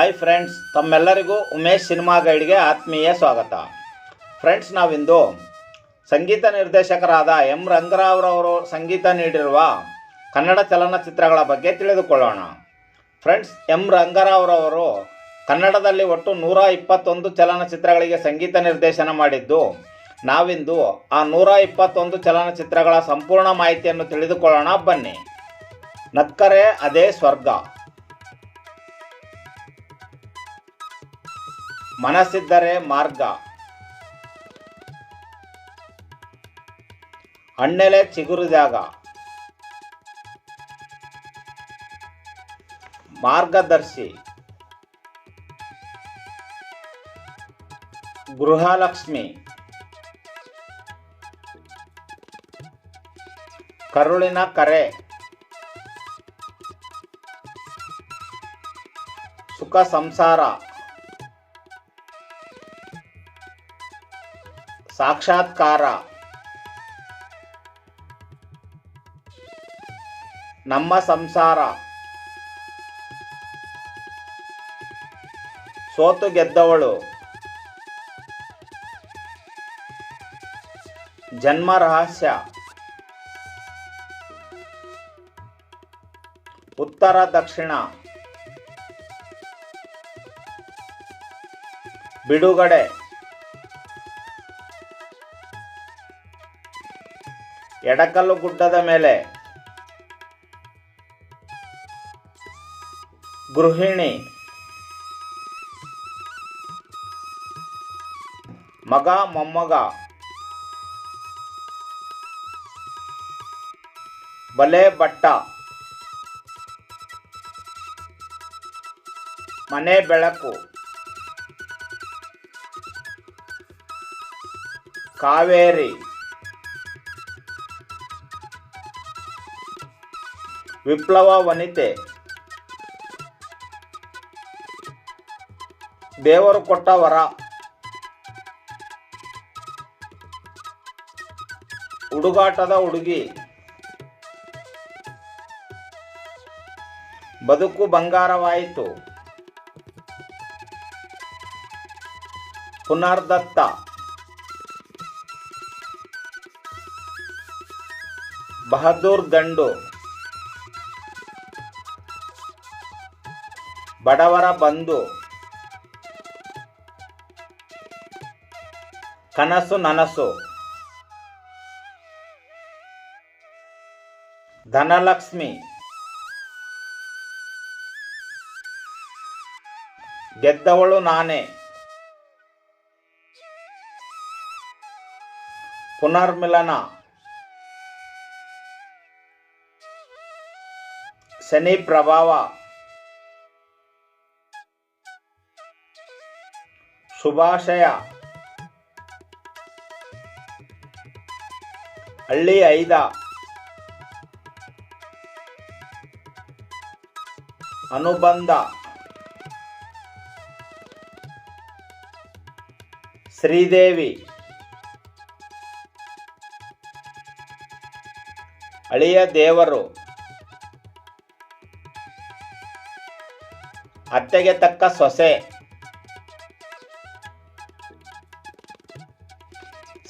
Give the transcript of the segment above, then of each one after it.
Hi friends ತಮ್ಮೆಲ್ಲರಿಗೂ Umesh cinema ಗೈಡ್ಗೆ ಆತ್ಮೀಯ ಸ್ವಾಗತ. ಫ್ರೆಂಡ್ಸ್ ನಾವಿಂದು ಸಂಗೀತ ನಿರ್ದೇಶಕರಾದ ಎಂ ರಂಗರಾವ್ರವರು ಸಂಗೀತ ನೀಡಿರುವ ಕನ್ನಡ ಚಲನಚಿತ್ರಗಳ ಬಗ್ಗೆ ತಿಳಿದುಕೊಳ್ಳೋಣ. ಫ್ರೆಂಡ್ಸ್ ಎಂ ರಂಗರಾವ್ರವರು ಕನ್ನಡದಲ್ಲಿ ಒಟ್ಟು ನೂರ ಇಪ್ಪತ್ತೊಂದು ಚಲನಚಿತ್ರಗಳಿಗೆ ಸಂಗೀತ ನಿರ್ದೇಶನ ಮಾಡಿದ್ದು, ನಾವಿಂದು ಆ ನೂರ ಇಪ್ಪತ್ತೊಂದು ಚಲನಚಿತ್ರಗಳ ಸಂಪೂರ್ಣ ಮಾಹಿತಿಯನ್ನು ತಿಳಿದುಕೊಳ್ಳೋಣ ಬನ್ನಿ. ನಕ್ಕರೆ, ಅದೇ ಸ್ವರ್ಗ. ಮನಸ್ಸಿದ್ದರೆ ಮಾರ್ಗ. ಹಣ್ಣೆಲೆ ಜಾಗ. ಮಾರ್ಗದರ್ಶಿ. ಗೃಹಲಕ್ಷ್ಮಿ. ಕರುಳಿನ ಕರೆ. ಸುಖ ಸಂಸಾರ. ಸಾಕ್ಷಾತ್ಕಾರ. ನಮ್ಮ ಸಂಸಾರ. ಸೋತು ಗೆದ್ದವಳು. ಜನ್ಮ ರಹಸ್ಯ. ಉತ್ತರ ದಕ್ಷಿಣ. ಬಿಡುಗಡೆ. ಎಡಕಲ್ಲು ಗುಡ್ಡದ ಮೇಲೆ. ಗೃಹಿಣಿ. ಮಗ ಮೊಮ್ಮಗ. ಬಲೆ ಬಟ್ಟ. ಮನೆ ಬೆಳಕು. ಕಾವೇರಿ. ವಿಪ್ಲವ ವನಿತೆ ದೇವರು ಕೊಟ್ಟ ವರ. ಹುಡುಗಾಟದ ಹುಡುಗಿ. ಬದುಕು ಬಂಗಾರವಾಯಿತು. ಪುನರ್ದತ್ತ. ಬಹದ್ದೂರ್ ಗಂಡು. ಬಡವರ ಬಂಧು ಕನಸು ನನಸು ಧನಲಕ್ಷ್ಮಿ ಗೆದ್ದವಳು ನಾನೇ ಪುನರ್ಮಿಲನ ಶನಿ ಪ್ರಭಾವ ಶುಭಾಶಯ. ಹಳ್ಳಿ ಐದ. ಅನುಬಂಧ. ಶ್ರೀದೇವಿ. ಅಳಿಯ ದೇವರು. ಅತ್ತೆಗೆ ತಕ್ಕ ಸೊಸೆ.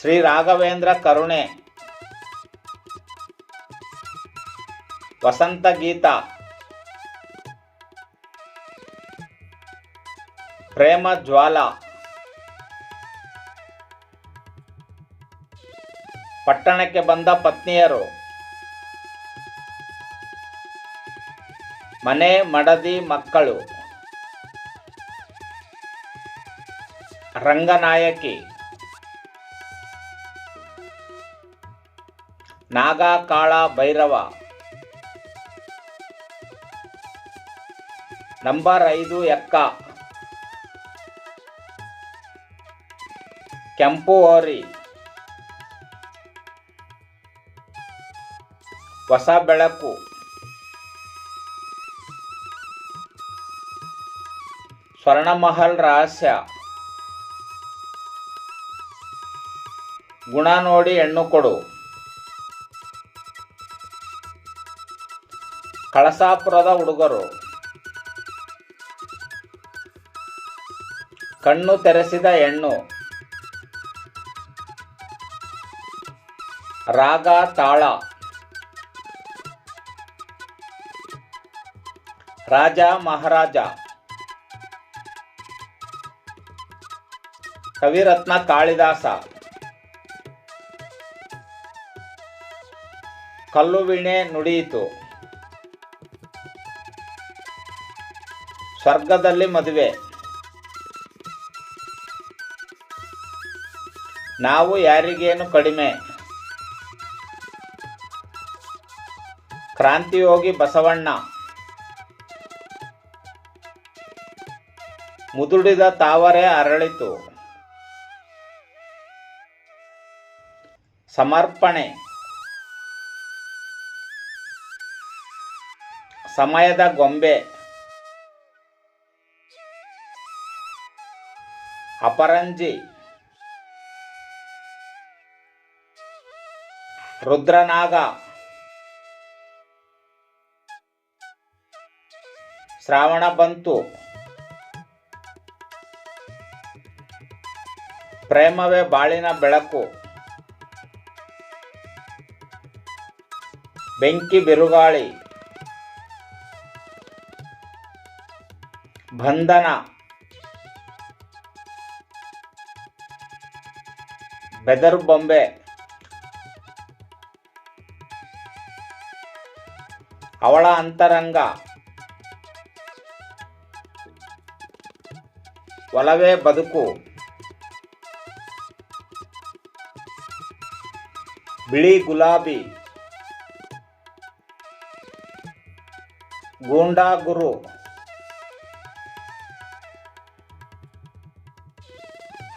ಶ್ರೀ ರಾಘವೇಂದ್ರ ಕರುಣೆ. ವಸಂತ ಗೀತ. ಪ್ರೇಮ ಜ್ವಾಲ. ಪಟ್ಟಣಕ್ಕೆ ಬಂದ ಪತ್ನಿಯರು. ಮನೆ ಮಡದಿ ಮಕ್ಕಳು. ರಂಗನಾಯಕಿ. ನಾಗ, ಕಾಳ, ಭೈರವ. ನಂಬರ್ ಐದು, ಎಕ್ಕ. ಕೆಂಪು ಹೋರಿ. ಹೊಸ ಬೆಳಕು. ಸ್ವರ್ಣಮಹಲ್ ರಹಸ್ಯ. ಗುಣ ನೋಡಿ ಹೆಣ್ಣು ಕೊಡು. ಕಳಸಾಪುರದ ಹುಡುಗರು. ಕಣ್ಣು ತೆರೆಸಿದ ಹೆಣ್ಣು. ರಾಗ ತಾಳ. ರಾಜ ಮಹಾರಾಜ. ಕವಿರತ್ನ ಕಾಳಿದಾಸ. ಕಲ್ಲುವಿಣೆ ನುಡಿಯಿತು. ಸ್ವರ್ಗದಲ್ಲಿ ಮದುವೆ. ನಾವು ಯಾರಿಗೇನು ಕಡಿಮೆ? ಕ್ರಾಂತಿಯೋಗಿ ಬಸವಣ್ಣ. ಮುದುಡಿದ ತಾವರೆ ಅರಳಿತು. ಸಮರ್ಪಣೆ. ಸಮಯದ ಗೊಂಬೆ. ಅಪರಂಜಿ. ರುದ್ರನಾಗ. ಶ್ರಾವಣ ಬಂತು. ಪ್ರೇಮವೇ ಬಾಳಿನ ಬೆಳಕು. ಬೆಂಕಿ ಬಿರುಗಾಳಿ. ಬಂಧನ. ಬೆದರು ಬೊಂಬೆ ಅವಳ ಅಂತರಂಗ ಒಲವೇ ಬದುಕು ಬಿಳಿ ಗುಲಾಬಿ ಗೂಂಡಾ ಗುರು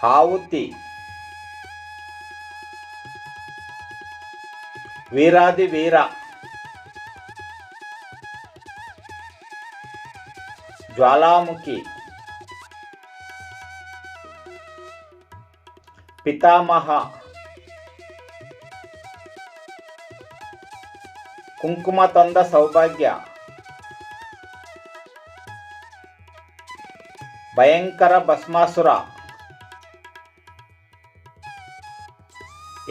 ಹಾವುತಿ ವೀರಾದಿ ವೀರ ಜ್ವಾಲಾಮುಖಿ ಪಿತಾಮಹ ಕುಂಕುಮ ತಂದ ಸೌಭಾಗ್ಯ ಭಯಂಕರ ಭಸ್ಮಾಸುರ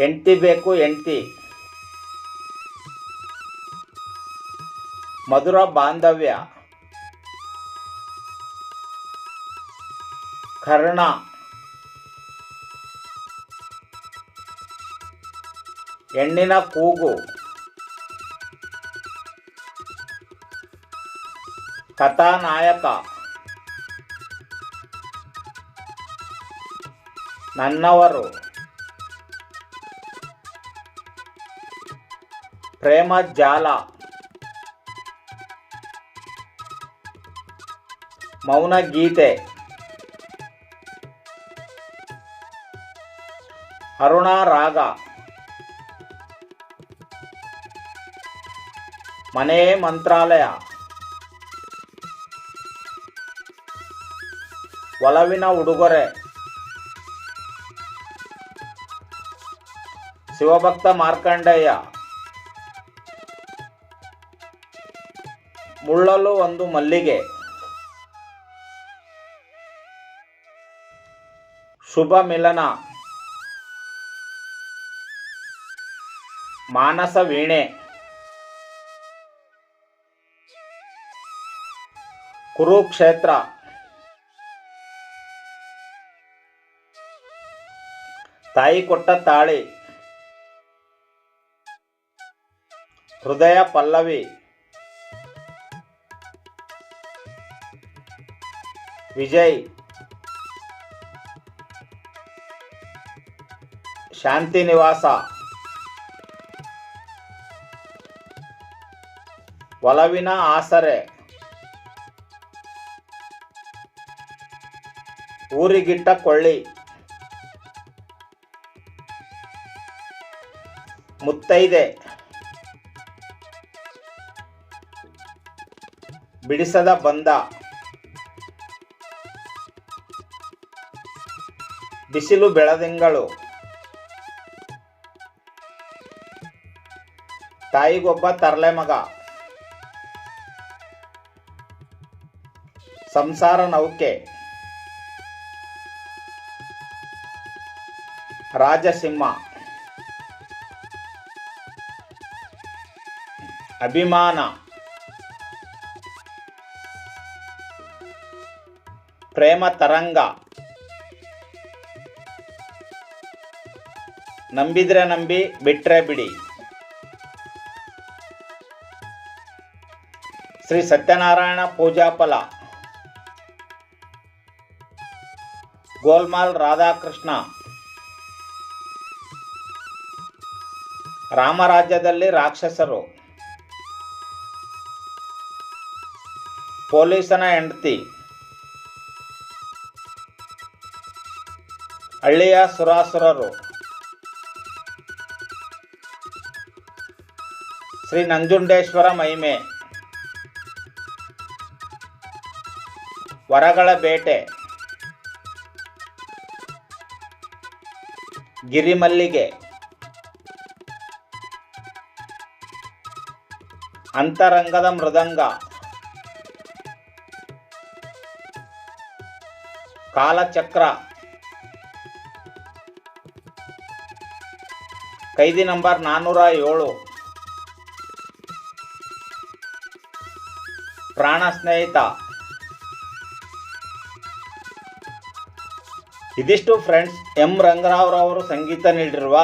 ಎಂಟಿ ಬೇಕು ಎಂಟಿ మధుర బాంధవ్య. కర్ణ. ఎండిన కూగు. కథానాయక. నన్నవరు. ప్రేమ జాల ಮೌನ ಗೀತೆ. ಅರುಣ ರಾಗ. ಮನೆ ಮಂತ್ರಾಲಯ. ಒಲವಿನ ಉಡುಗೊರೆ. ಶಿವಭಕ್ತ ಮಾರ್ಕಂಡೇಯ. ಮುಳ್ಳಲು ಒಂದು ಮಲ್ಲಿಗೆ. ಶುಭ ಮಿಲನ ಮಾನಸ ವೀಣೆ ಕುರುಕ್ಷೇತ್ರ ತಾಯಿ ಕೊಟ್ಟ ತಾಳಿ ಹೃದಯ ಪಲ್ಲವಿ ವಿಜಯ್ ಶಾಂತಿ ನಿವಾಸ. ಒಲವಿನ ಆಸರೆ. ಊರಿಗಿಟ್ಟ ಕೊಳ್ಳಿ. ಮುತ್ತೈದೆ. ಬಿಡಿಸದ ಬಂದ. ಬಿಸಿಲು ಬೆಳದಿಂಗಳು. ತಾಯಿಗೊಬ್ಬ ತರಲೆ ಮಗ. ಸಂಸಾರ ನೌಕೆ. ರಾಜಸಿಂಹ. ಅಭಿಮಾನ. ಪ್ರೇಮ ತರಂಗ. ನಂಬಿದ್ರೆ ನಂಬಿ ಬಿಟ್ರೆ ಬಿಡಿ. ಶ್ರೀ ಸತ್ಯನಾರಾಯಣ ಪೂಜಾ ಫಲ ಗೋಲ್ಮಾಲ್ ರಾಧಾಕೃಷ್ಣ. ರಾಮರಾಜ್ಯದಲ್ಲಿ ರಾಕ್ಷಸರು. ಪೊಲೀಸನ ಹೆಂಡತಿ. ಹಳ್ಳಿಯ ಸುರಾಸುರರು. ಶ್ರೀ ನಂಜುಂಡೇಶ್ವರ ಮಹಿಮೆ. ವರಗಳ ಬೇಟೆ. ಗಿರಿಮಲ್ಲಿಗೆ. ಅಂತರಂಗದ ಮೃದಂಗ. ಕಾಲಚಕ್ರ. ಕೈದಿ ನಂಬರ್ ನಾನ್ನೂರ ಏಳು. ಪ್ರಾಣ ಸ್ನೇಹಿತ. ಇದಿಷ್ಟು ಫ್ರೆಂಡ್ಸ್ ಎಂ ರಂಗರಾವ್ರವರು ಸಂಗೀತ ನೀಡಿರುವ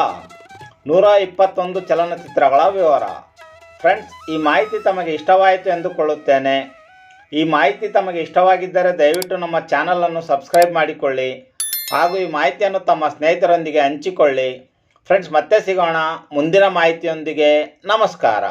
ನೂರ ಇಪ್ಪತ್ತೊಂದು ಚಲನಚಿತ್ರಗಳ ವಿವರ. ಫ್ರೆಂಡ್ಸ್ ಈ ಮಾಹಿತಿ ತಮಗೆ ಇಷ್ಟವಾಯಿತು ಎಂದುಕೊಳ್ಳುತ್ತೇನೆ. ಈ ಮಾಹಿತಿ ತಮಗೆ ಇಷ್ಟವಾಗಿದ್ದರೆ ದಯವಿಟ್ಟು ನಮ್ಮ ಚಾನಲನ್ನು ಸಬ್ಸ್ಕ್ರೈಬ್ ಮಾಡಿಕೊಳ್ಳಿ. ಹಾಗೂ ಈ ಮಾಹಿತಿಯನ್ನು ತಮ್ಮ ಸ್ನೇಹಿತರೊಂದಿಗೆ ಹಂಚಿಕೊಳ್ಳಿ. ಫ್ರೆಂಡ್ಸ್ ಮತ್ತೆ ಸಿಗೋಣ. ಮುಂದಿನ ಮಾಹಿತಿಯೊಂದಿಗೆ ನಮಸ್ಕಾರ.